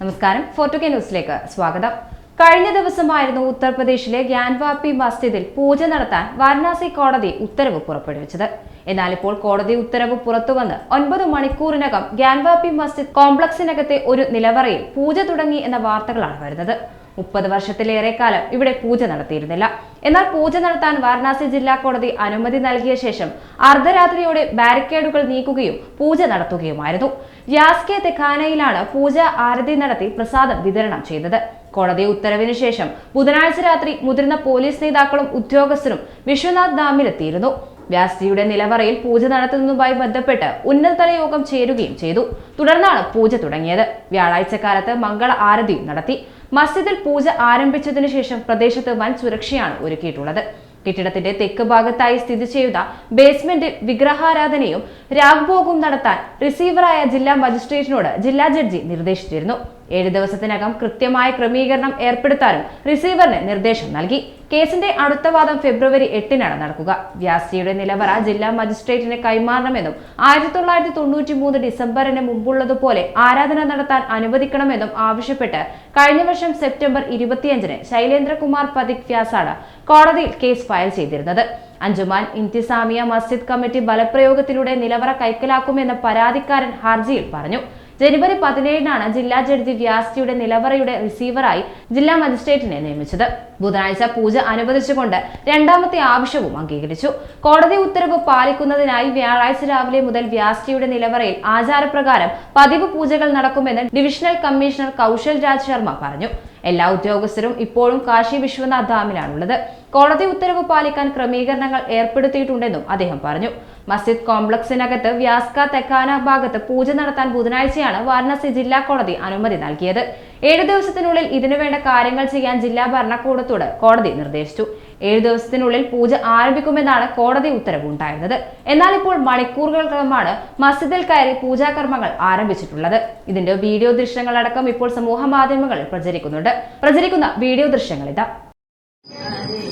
നമസ്കാരം. ഫോർട്ടു കെ ന്യൂസിലേക്ക് സ്വാഗതം. കഴിഞ്ഞ ദിവസമായിരുന്നു ഉത്തർപ്രദേശിലെ ഗ്യാൻവാപ്പി മസ്ജിദിൽ പൂജ നടത്താൻ വാരണാസി കോടതി ഉത്തരവ് പുറപ്പെടുവിച്ചത്. എന്നാൽ ഇപ്പോൾ കോടതി ഉത്തരവ് പുറത്തുവന്ന് ഒൻപത് മണിക്കൂറിനകം ഗ്യാൻവാപ്പി മസ്ജിദ് കോംപ്ലക്സിനകത്തെ ഒരു നിലവറയിൽ പൂജ തുടങ്ങി എന്ന വാർത്തകളാണ് വരുന്നത്. മുപ്പത് വർഷത്തിലേറെ കാലം ഇവിടെ പൂജ നടത്തിയിരുന്നില്ല. എന്നാൽ പൂജ നടത്താൻ വാരണാസി ജില്ലാ കോടതി അനുമതി നൽകിയ ശേഷം അർദ്ധരാത്രിയോടെ ബാരിക്കേഡുകൾ നീക്കുകയും പൂജ നടത്തുകയുമായിരുന്നു. വ്യാസ് കെ തെഖാനയിലാണ് പൂജ ആരതി നടത്തി പ്രസാദം വിതരണം ചെയ്തത്. കോടതി ഉത്തരവിന് ശേഷം ബുധനാഴ്ച രാത്രി മുതിർന്ന പോലീസ് നേതാക്കളും ഉദ്യോഗസ്ഥരും വിശ്വനാഥ് ധാമിലെത്തിയിരുന്നു. വ്യാസ്ജിയുടെ നിലവറയിൽ പൂജ നടത്തുന്നതുമായി ബന്ധപ്പെട്ട് ഉന്നതതല യോഗം ചേരുകയും ചെയ്തു. തുടർന്നാണ് പൂജ തുടങ്ങിയത്. വ്യാഴാഴ്ച കാലത്ത് മംഗള ആരതിയും നടത്തി. മസ്ജിദിൽ പൂജ ആരംഭിച്ചതിനു ശേഷം പ്രദേശത്ത് വൻ സുരക്ഷയാണ് ഒരുക്കിയിട്ടുള്ളത്. കെട്ടിടത്തിന്റെ തെക്ക് ഭാഗത്തായി സ്ഥിതി ചെയ്യുന്ന ബേസ്മെന്റിൽ വിഗ്രഹാരാധനയും രാഗ്ഭോഗവും നടത്താൻ റിസീവറായ ജില്ലാ മജിസ്ട്രേറ്റിനോട് ജില്ലാ ജഡ്ജി നിർദ്ദേശിച്ചിരുന്നു. ഏഴ് ദിവസത്തിനകം കൃത്യമായ ക്രമീകരണം ഏർപ്പെടുത്താനും റിസീവറിന് നിർദ്ദേശം നൽകി. കേസിന്റെ അടുത്ത വാദം ഫെബ്രുവരി എട്ടിനാണ് നടക്കുക. വ്യാസിയുടെ നിലവറ ജില്ലാ മജിസ്ട്രേറ്റിന് കൈമാറണമെന്നും ആയിരത്തി തൊള്ളായിരത്തി തൊണ്ണൂറ്റി മൂന്ന് ഡിസംബറിന് മുമ്പുള്ളതുപോലെ ആരാധന നടത്താൻ അനുവദിക്കണമെന്നും ആവശ്യപ്പെട്ട് കഴിഞ്ഞ വർഷം സെപ്റ്റംബർ ഇരുപത്തിയഞ്ചിന് ശൈലേന്ദ്രകുമാർ പതിക് വ്യാസാണ് കോടതിയിൽ കേസ് ഫയൽ ചെയ്തിരുന്നത്. അഞ്ചുമാൻ ഇന്തിസാമിയ മസ്ജിദ് കമ്മിറ്റി ബലപ്രയോഗത്തിലൂടെ നിലവറ കൈക്കലാക്കുമെന്ന് പരാതിക്കാരൻ ഹർജിയിൽ പറഞ്ഞു. ജനുവരി പതിനേഴിനാണ് ജില്ലാ ജഡ്ജി വ്യാസ്തിയുടെ നിലവറയുടെ റിസീവറായി ജില്ലാ മജിസ്ട്രേറ്റിനെ നിയമിച്ചത്. ബുധനാഴ്ച പൂജ അനുവദിച്ചുകൊണ്ട് രണ്ടാമത്തെ ആവശ്യവും അംഗീകരിച്ചു. കോടതി ഉത്തരവ് പാലിക്കുന്നതിനായി വ്യാഴാഴ്ച രാവിലെ മുതൽ വ്യാസ്തിയുടെ നിലവറയിൽ ആചാരപ്രകാരം പതിവ് പൂജകൾ നടക്കുമെന്ന് ഡിവിഷണൽ കമ്മീഷണർ കൗശൽ രാജ് ശർമ്മ പറഞ്ഞു. എല്ലാ ഉദ്യോഗസ്ഥരും ഇപ്പോഴും കാശി വിശ്വനാഥ് ധാമിലാണുള്ളത് കോടതി ഉത്തരവ് പാലിക്കാൻ ക്രമീകരണങ്ങൾ ഏർപ്പെടുത്തിയിട്ടുണ്ടെന്നും അദ്ദേഹം പറഞ്ഞു. മസ്ജിദ് കോംപ്ലക്സിനകത്ത് വ്യാസ്ക തെക്കാന ഭാഗത്ത് പൂജ നടത്താൻ ബുധനാഴ്ചയാണ് വാരണാസി ജില്ലാ കോടതി അനുമതി നൽകിയത്. ഏഴ് ദിവസത്തിനുള്ളിൽ ഇതിനുവേണ്ട കാര്യങ്ങൾ ചെയ്യാൻ ജില്ലാ ഭരണകൂടത്തോട് കോടതി നിർദ്ദേശിച്ചു. ഏഴ് ദിവസത്തിനുള്ളിൽ പൂജ ആരംഭിക്കുമെന്നാണ് കോടതി ഉത്തരവ് ഉണ്ടായിരുന്നത് എന്നാൽ ഇപ്പോൾ മണിക്കൂറുകൾക്കകമാണ് മസ്ജിദിൽ കയറി പൂജാകർമ്മങ്ങൾ ആരംഭിച്ചിട്ടുള്ളത്. ഇതിന്റെ വീഡിയോ ദൃശ്യങ്ങളടക്കം ഇപ്പോൾ സമൂഹ മാധ്യമങ്ങളിൽ പ്രചരിക്കുന്നുണ്ട്. പ്രചരിക്കുന്ന വീഡിയോ हरे